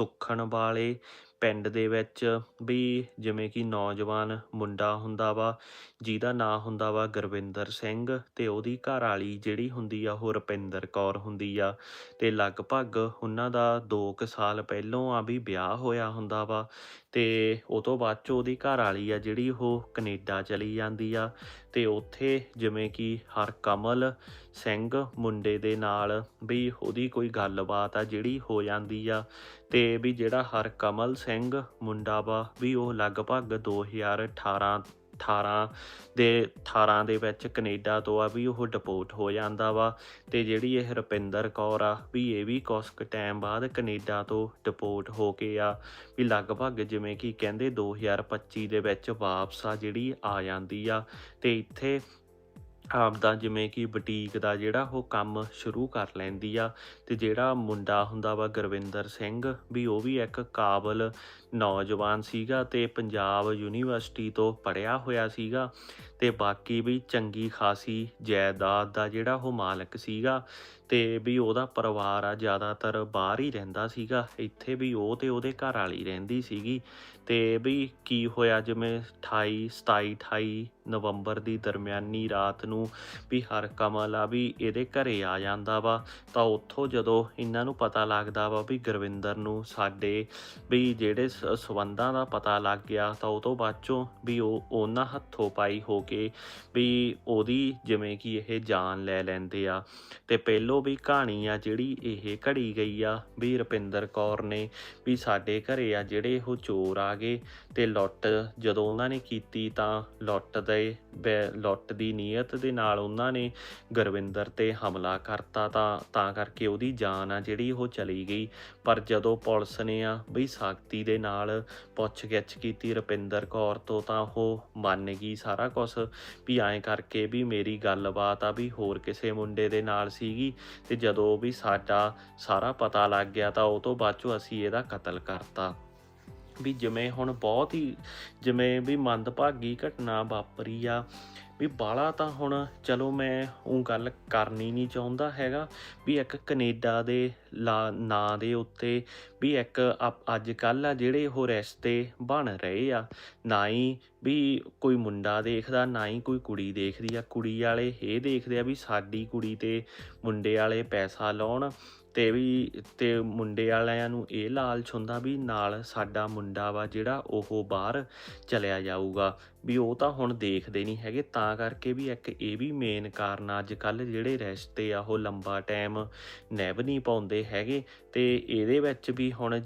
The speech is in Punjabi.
ਸੁੱਖਣ ਵਾਲੇ ਪਿੰਡ ਦੇ ਵਿੱਚ ਵੀ ਜਿਵੇਂ ਕਿ ਨੌਜਵਾਨ ਮੁੰਡਾ ਹੁੰਦਾ ਵਾ, ਜਿਹਦਾ ਨਾਂ ਹੁੰਦਾ ਵਾ ਗੁਰਵਿੰਦਰ ਸਿੰਘ ਤੇ ਉਹਦੀ ਘਰ ਵਾਲੀ ਜਿਹੜੀ ਹੁੰਦੀ ਆ ਉਹ ਰੁਪਿੰਦਰ ਕੌਰ ਹੁੰਦੀ ਆ ਤੇ ਲਗਭਗ ਉਹਨਾਂ ਦਾ 2 ਕੁ ਸਾਲ ਪਹਿਲੋਂ ਆ ਵੀ ਵਿਆਹ ਹੋਇਆ ਹੁੰਦਾ ਵਾ ਤੇ ਉਹ ਤੋਂ ਬਾਅਦ ਚ ਉਹਦੀ ਘਰ ਵਾਲੀ ਆ ਜਿਹੜੀ ਉਹ ਕੈਨੇਡਾ ਚਲੀ ਜਾਂਦੀ ਆ ਤੇ ਉੱਥੇ ਜਿਵੇਂ ਕਿ ਹਰਕਮਲ ਸਿੰਘ ਮੁੰਡੇ ਦੇ ਨਾਲ ਵੀ ਉਹਦੀ ਕੋਈ ਗੱਲਬਾਤ ਆ ਜਿਹੜੀ ਹੋ ਜਾਂਦੀ ਆ ਤੇ ਵੀ ਜਿਹੜਾ ਹਰਕਮਲ ਸਿੰਘ ਮੁੰਡਾ ਵਾ ਵੀ ਉਹ ਲਗਭਗ 2018 18 ਦੇ 18 ਦੇ ਵਿੱਚ ਕੈਨੇਡਾ ਤੋਂ ਆ ਵੀ ਉਹ ਡਿਪੋਰਟ ਹੋ ਜਾਂਦਾ ਵਾ ਤੇ ਜਿਹੜੀ ਇਹ ਰੁਪਿੰਦਰ ਕੌਰ ਆ ਵੀ ਇਹ ਵੀ ਕੁਛ ਕੁ ਟਾਈਮ ਬਾਅਦ ਕੈਨੇਡਾ ਤੋਂ ਡਿਪੋਰਟ ਹੋ ਕੇ ਆ ਵੀ ਲਗਭਗ ਜਿਵੇਂ ਕਿ ਕਹਿੰਦੇ 2025 ਦੇ ਵਿੱਚ ਵਾਪਸ ਆ ਜਿਹੜੀ ਆ ਜਾਂਦੀ ਆ ਤੇ ਇੱਥੇ ਆਪਦਾ ਜਿਵੇਂ ਕਿ ਬੁਟੀਕ ਦਾ ਜਿਹੜਾ ਉਹ ਕੰਮ ਸ਼ੁਰੂ ਕਰ ਲੈਂਦੀ ਆ ਤੇ ਜਿਹੜਾ ਮੁੰਡਾ ਹੁੰਦਾ ਵਾ ਗੁਰਵਿੰਦਰ ਸਿੰਘ ਵੀ ਉਹ ਵੀ ਇੱਕ ਕਾਬਲ ਨੌਜਵਾਨ ਸੀਗਾ ਤੇ ਪੰਜਾਬ ਯੂਨੀਵਰਸਿਟੀ ਤੋਂ ਪੜ੍ਹਿਆ ਹੋਇਆ ਸੀਗਾ ਤੇ ਬਾਕੀ ਵੀ ਚੰਗੀ ਖਾਸੀ ਜਾਇਦਾਦ ਦਾ ਜਿਹੜਾ ਉਹ ਮਾਲਕ ਸੀਗਾ ਤੇ ਵੀ ਉਹਦਾ ਪਰਿਵਾਰ ਆ ਜ਼ਿਆਦਾਤਰ ਬਾਹਰ ਹੀ ਰਹਿੰਦਾ ਸੀਗਾ, ਇੱਥੇ ਵੀ ਉਹ ਤੇ ਉਹਦੇ ਘਰ ਵਾਲੀ ਰਹਿੰਦੀ ਸੀਗੀ ਤੇ ਵੀ ਕੀ ਹੋਇਆ ਜਿਵੇਂ 28 27 28 ਨਵੰਬਰ ਦੀ ਦਰਮਿਆਨੀ ਰਾਤ ਨੂੰ ਵੀ ਹਰ ਕਮਲ ਆ ਵੀ ਇਹਦੇ ਘਰੇ ਆ ਜਾਂਦਾ ਵਾ। ਤਾਂ ਉੱਥੋਂ ਜਦੋਂ ਇਹਨਾਂ ਨੂੰ ਪਤਾ ਲੱਗਦਾ ਵਾ ਵੀ ਗੁਰਵਿੰਦਰ ਨੂੰ ਸਾਡੇ ਵੀ ਜਿਹੜੇ ਸ- ਸਬੰਧਾਂ ਦਾ ਪਤਾ ਲੱਗ ਗਿਆ, ਤਾਂ ਉਹ ਤੋਂ ਬਾਅਦ ਚੋਂ ਵੀ ਉਹ ਉਹਨਾਂ ਹੱਥੋਂ ਪਾਈ ਹੋ ਕੇ ਵੀ ਉਹਦੀ ਜਿਵੇਂ ਕਿ ਇਹ ਜਾਨ ਲੈ ਲੈਂਦੇ ਆ। ਤੇ ਪਹਿਲੋਂ ਵੀ ਕਹਾਣੀ ਆ ਜਿਹੜੀ ਇਹ ਘੜੀ ਗਈ ਆ ਵੀ ਰੁਪਿੰਦਰ ਕੌਰ ਨੇ ਵੀ ਸਾਡੇ ਘਰੇ ਆ ਜਿਹੜੇ ਉਹ ਚੋਰ ਆ ਗਏ ਤੇ ਲੁੱਟ ਜਦੋਂ ਉਹਨਾਂ ਨੇ ਕੀਤੀ ਤਾਂ ਲੁੱਟ ਦੇ ਲੁੱਟ ਦੀ ਨੀਅਤ ਦੇ ਨਾਲ ਉਹਨਾਂ ਨੇ ਗੁਰਵਿੰਦਰ ਤੇ ਹਮਲਾ ਕਰਤਾ ਤਾਂ ਤਾਂ ਕਰਕੇ ਉਹਦੀ ਜਾਨ ਆ ਜਿਹੜੀ ਉਹ ਚਲੀ ਗਈ। ਪਰ ਜਦੋਂ ਪੁਲਿਸ ਨੇ ਆ ਬਈ ਸਾਖਤੀ ਦੇ ਨਾਲ ਪੁੱਛਗਿੱਛ ਕੀਤੀ ਰੁਪਿੰਦਰ ਕੌਰ ਤੋਂ ਤਾਂ ਉਹ ਮੰਨ ਗਈ ਸਾਰਾ ਕੁਝ ਵੀ ਐਂ ਕਰਕੇ ਵੀ ਮੇਰੀ ਗੱਲਬਾਤ ਆ ਵੀ ਹੋਰ ਕਿਸੇ ਮੁੰਡੇ ਦੇ ਨਾਲ ਸੀਗੀ ਤੇ ਜਦੋਂ ਵੀ ਸਾਡਾ ਸਾਰਾ ਪਤਾ ਲੱਗ ਗਿਆ ਤਾਂ ਉਹ ਤੋਂ ਬਾਅਦ ਚੋਂ ਅਸੀਂ ਇਹਦਾ ਕਤਲ ਕਰਤਾ। ਵੀ ਜਿਵੇਂ ਹੁਣ ਬਹੁਤ ਹੀ, ਜਿਵੇਂ ਵੀ ਮੰਦਭਾਗੀ ਘਟਨਾ ਵਾਪਰੀ ਆ, ਵੀ ਬਾਲਾ ਤਾਂ ਹੁਣ ਚਲੋ ਮੈਂ ਉਹ ਗੱਲ ਕਰਨੀ ਨਹੀਂ ਚਾਹੁੰਦਾ ਹੈਗਾ, ਵੀ ਇੱਕ ਕੈਨੇਡਾ ਦੇ ਲਾ- ਨਾਂ ਦੇ ਉੱਤੇ ਵੀ ਇੱਕ ਅੱਜ ਕੱਲ ਆ ਜਿਹੜੇ ਉਹ ਰਿਸ਼ਤੇ ਬਣ ਰਹੇ ਆ, ਨਾ ਹੀ ਵੀ ਕੋਈ ਮੁੰਡਾ ਦੇਖਦਾ, ਨਾ ਹੀ ਕੋਈ ਕੁੜੀ ਦੇਖਦੀ ਆ, ਕੁੜੀ ਵਾਲੇ ਇਹ ਦੇਖਦੇ ਆ ਵੀ ਸਾਡੀ ਕੁੜੀ ਤੇ ਮੁੰਡੇ ਵਾਲੇ ਪੈਸਾ ਲਾਉਣ ਤੇ ਵੀ ਤੇ ਮੁੰਡੇ ਵਾਲਿਆਂ ਨੂੰ ਇਹ ਲਾਲਚ ਹੁੰਦਾ ਵੀ ਨਾਲ ਸਾਡਾ ਮੁੰਡਾ ਵਾ ਜਿਹੜਾ ਉਹ ਬਾਹਰ ਚਲਿਆ ਜਾਊਗਾ। ਵੀ ਉਹ ਤਾਂ ਹੁਣ ਦੇਖਦੇ ਨਹੀਂ ਹੈਗੇ, ਤਾਂ ਕਰਕੇ ਵੀ ਇੱਕ ਇਹ ਵੀ ਮੇਨ ਕਾਰਨ ਅੱਜ ਕੱਲ ਜਿਹੜੇ ਰਿਸ਼ਤੇ ਆ, ਉਹ ਲੰਬਾ ਟਾਈਮ ਨਿਭ ਨਹੀਂ ਪਾਉਂਦੇ ਹੈਗੇ ਤੇ ਇਹਦੇ ਵਿੱਚ ਵੀ ਹੁਣ